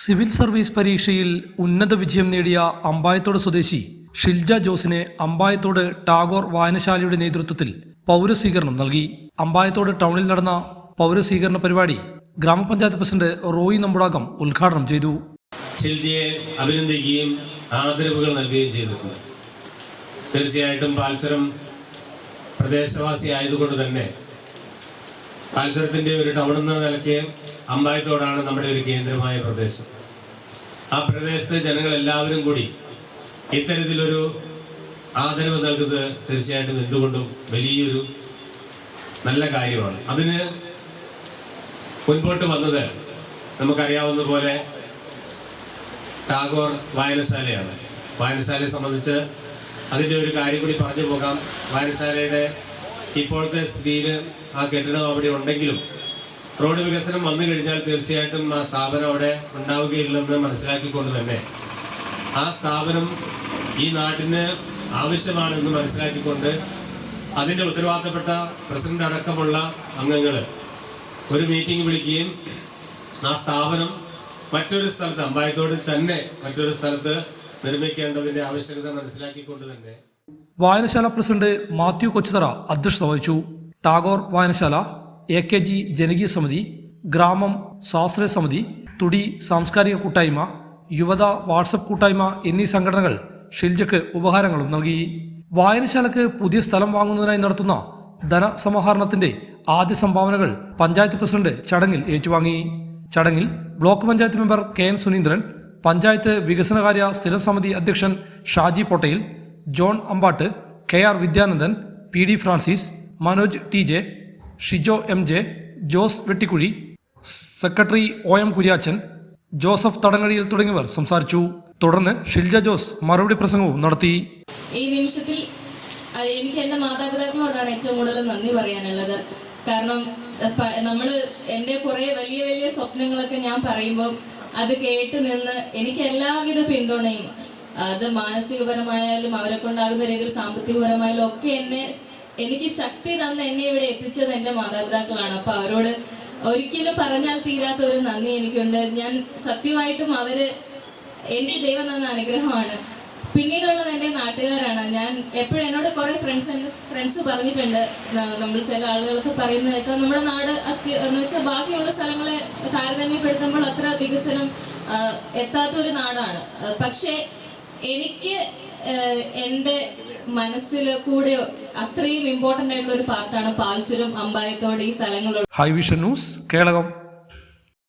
Civil service പരീക്ഷയിൽ ഉന്നത വിജയം നേടിയ അമ്പായത്തോട് സ്വദേശി ഷിൽജ ജോസിനെ അമ്പായത്തോട് ടാഗോർ വായനശാലയുടെ നേതൃത്വത്തിൽ പൗരസ്വീകരണം നൽകി. അമ്പായത്തോട് ടൗണിൽ നടന്ന പൗരസ്വീകരണ പരിപാടി ഗ്രാമപഞ്ചായത്ത് പ്രസിഡന്റ് റോയി നമ്പുടാകം ഉദ്ഘാടനം ചെയ്തു. ഷിൽജയെ അഭിനന്ദിക്കുകയും ആദരവുകൾ നൽകുകയും ചെയ്തിട്ടുണ്ട്. തീർച്ചയായിട്ടും പാൽസരം പ്രദേശവാസി ആയതുകൊണ്ട് തന്നെ പാൽസരത്തിന്റെ ഒരു ടൗൺ എന്ന നിലയ്ക്ക് അമ്പായത്തോടാണ് നമ്മുടെ ഒരു കേന്ദ്രമായ പ്രദേശം. ആ പ്രദേശത്തെ ജനങ്ങൾ എല്ലാവരും കൂടി ഇത്തരത്തിലൊരു ആദരവ് നൽകുന്നത് തീർച്ചയായിട്ടും എന്തുകൊണ്ടും വലിയൊരു നല്ല കാര്യമാണ്. അതിന് മുൻപോട്ട് വന്നത് നമുക്കറിയാവുന്ന പോലെ ടാഗോർ വായനശാലയാണ്. വായനശാലയെ സംബന്ധിച്ച് അതിന്റെ ഒരു കാര്യം കൂടി പറഞ്ഞു പോകാം. വായനശാലയുടെ ഇപ്പോഴത്തെ സ്ഥിതിയിൽ ആ കെട്ടിടം അവിടെ ഉണ്ടെങ്കിലും റോഡ് വികസനം വന്നു കഴിഞ്ഞാൽ തീർച്ചയായിട്ടും ആ സ്ഥാപനം അവിടെ ഉണ്ടാവുകയില്ലെന്ന് മനസ്സിലാക്കിക്കൊണ്ട് തന്നെ ആ സ്ഥാപനം ഈ നാട്ടിന് ആവശ്യമാണെന്ന് മനസ്സിലാക്കിക്കൊണ്ട് അതിന്റെ ഉത്തരവാദിത്തപ്പെട്ട പ്രസിഡന്റ് അടക്കമുള്ള അംഗങ്ങൾ ഒരു മീറ്റിംഗ് വിളിക്കുകയും ആ സ്ഥാപനം മറ്റൊരു സ്ഥലത്ത് അമ്പായത്തോടിൽ തന്നെ മറ്റൊരു സ്ഥലത്ത് നിർമ്മിക്കേണ്ടതിന്റെ ആവശ്യകത മനസ്സിലാക്കിക്കൊണ്ട് തന്നെ വായനശാല പ്രസിഡന്റ് മാത്യു കൊച്ചുതറ അധ്യക്ഷത വഹിച്ചു. ടാഗോർ വായനശാല എ കെ ജി ജനകീയ സമിതി ഗ്രാമം സ്വാശ്രയ സമിതി തുടി സാംസ്കാരിക കൂട്ടായ്മ യുവത വാട്സപ്പ് കൂട്ടായ്മ എന്നീ സംഘടനകൾ ഷിൽജയ്ക്ക് ഉപഹാരങ്ങളും നൽകി. വായനശാലക്ക് പുതിയ സ്ഥലം വാങ്ങുന്നതിനായി നടത്തുന്ന ധനസമാഹരണത്തിന്റെ ആദ്യ സംഭാവനകൾ പഞ്ചായത്ത് പ്രസിഡന്റ് ചടങ്ങിൽ ഏറ്റുവാങ്ങി. ചടങ്ങിൽ block panchayat member K N Suneendran panchayat വികസനകാര്യ സ്ഥിരം സമിതി അധ്യക്ഷൻ Shaji Pottayil John Ambatt K R Vidyanandan P D Francis Manoj T J Shijo M J Jose Vettikuzhy secretary O M Kuriachan Joseph Thadangadiyil തുടങ്ങിയവർ സംസാരിച്ചു. തുടർന്ന് ഷിൽജ ജോസ് മറുപടി പ്രസംഗവും നടത്തി. ഈ നിമിഷത്തിൽ എനിക്ക് എന്റെ മാതാപിതാക്കളോടാണ് ഏറ്റവും കൂടുതൽ നന്ദി പറയാനുള്ളത്. കാരണം നമ്മൾ എന്റെ കുറെ വലിയ വലിയ സ്വപ്നങ്ങളൊക്കെ ഞാൻ പറയുമ്പോൾ അത് കേട്ട് നിന്ന് എനിക്ക് എല്ലാവിധ പിന്തുണയും അത് മാനസികപരമായാലും അവരെ കൊണ്ടാകുന്ന രീതിയിൽ സാമ്പത്തികപരമായാലും ഒക്കെ എന്നെ എനിക്ക് ശക്തി തന്ന് എന്നെ ഇവിടെ എത്തിച്ചത് എന്റെ മാതാപിതാക്കളാണ്. അപ്പൊ അവരോട് ഒരിക്കലും പറഞ്ഞാൽ തീരാത്ത ഒരു നന്ദി എനിക്കുണ്ട്. ഞാൻ സത്യമായിട്ടും അവർ എനിക്ക് ദൈവം തന്ന അനുഗ്രഹമാണ്. പിന്നീടുള്ളത് എന്റെ നാട്ടുകാരാണ്. ഞാൻ എപ്പോഴും എന്നോട് കുറെ ഫ്രണ്ട്സ് ഫ്രണ്ട്സ് പറഞ്ഞിട്ടുണ്ട്. നമ്മൾ ചില ആളുകളൊക്കെ പറയുന്നത് കേൾക്കാം. നമ്മുടെ നാട് എന്ന് വെച്ചാൽ ബാക്കിയുള്ള സ്ഥലങ്ങളെ താരതമ്യപ്പെടുത്തുമ്പോൾ അത്ര വികസനം എത്താത്ത ഒരു നാടാണ്. പക്ഷെ എനിക്ക് എന്റെ മനസ്സിൽ കൂടെ അത്രയും ഇമ്പോർട്ടന്റ് ആയിട്ടുള്ള ഒരു പാർട്ടാണ് പാൽച്ചുരം അമ്പായത്തോട് ഈ സ്ഥലങ്ങളുള്ള ഹൈവിഷൻ ന്യൂസ് കേളകം.